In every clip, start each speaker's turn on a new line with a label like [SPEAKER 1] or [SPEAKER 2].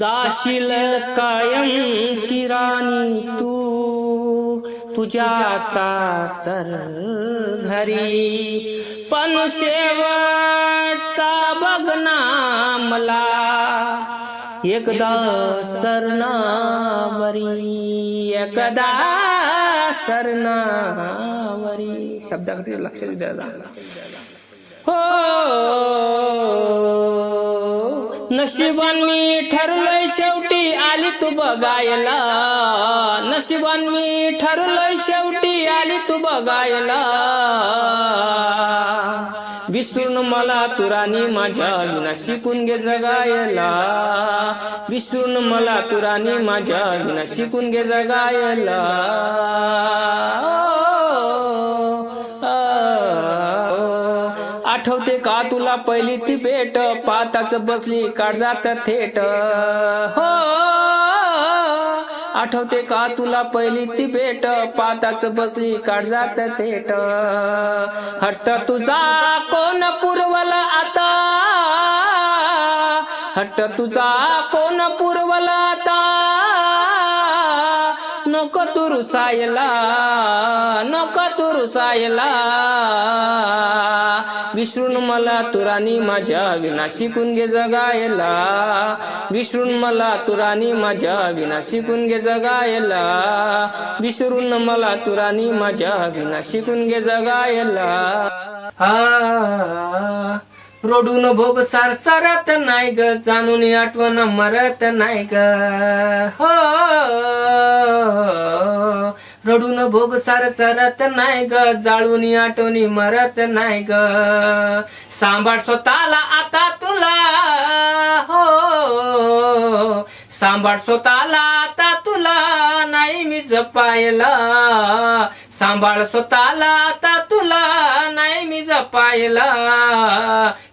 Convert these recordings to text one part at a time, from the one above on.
[SPEAKER 1] जाशील कायम चिराणी तू सासर घरी पण शेवटचा बघना मला एकदा सरनावरी एकदा सरनावरी शब्दाकडे लक्ष द्यायला हो नशिबान मी ठरलंय शेवटी आली तू बघायला. नशिबान मी ठरलंय शेवटी आली तू बघायला. विसरून मला तुरानी माझ्या विना शिकून घे जगायला. विसरून मला तुरानी माझ्या विना शिकून घे जगायला. आठवते का तुला पहिली ती भेट? पाताच बसली काळजात थेट. हो. आठवते का तुला पहिली ती भेट? पाताच बसली काळजात थेट. हट्ट तुझा कोण पुरवल आता? हट्ट तुझा कोण पुरवल आता? नको तू रुसायला नको तू रुसायला. विसरून मला तुरानी माझ्या विनाशी शिकून घे जगायला. विसरून मला तुरानी माझ्या विना शिकून घे जगायला. विसरून मला तुरानी माझ्या विनाशी शिकून घे जगायला. हा रोडून भोग सार सारत नाही ग जाणून आठवण मरत नाही ग. हो. रडून भोग सार सरत नाही ग जाळून आठवणी मरत नाही ग. सांभाळ स्वतःला आता तुला हो. सांभाळ स्वतःला आता तुला नाही मी जपायला. सांभाळ स्वतःला आता तुला नाही मी जपायला.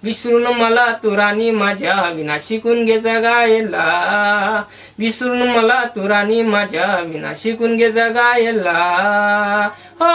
[SPEAKER 1] विसरून मला तुरानी माझ्या विना शिकून घे जगायला. विसरून मला तुरानी माझ्या विना शिकून घे जगायला. हो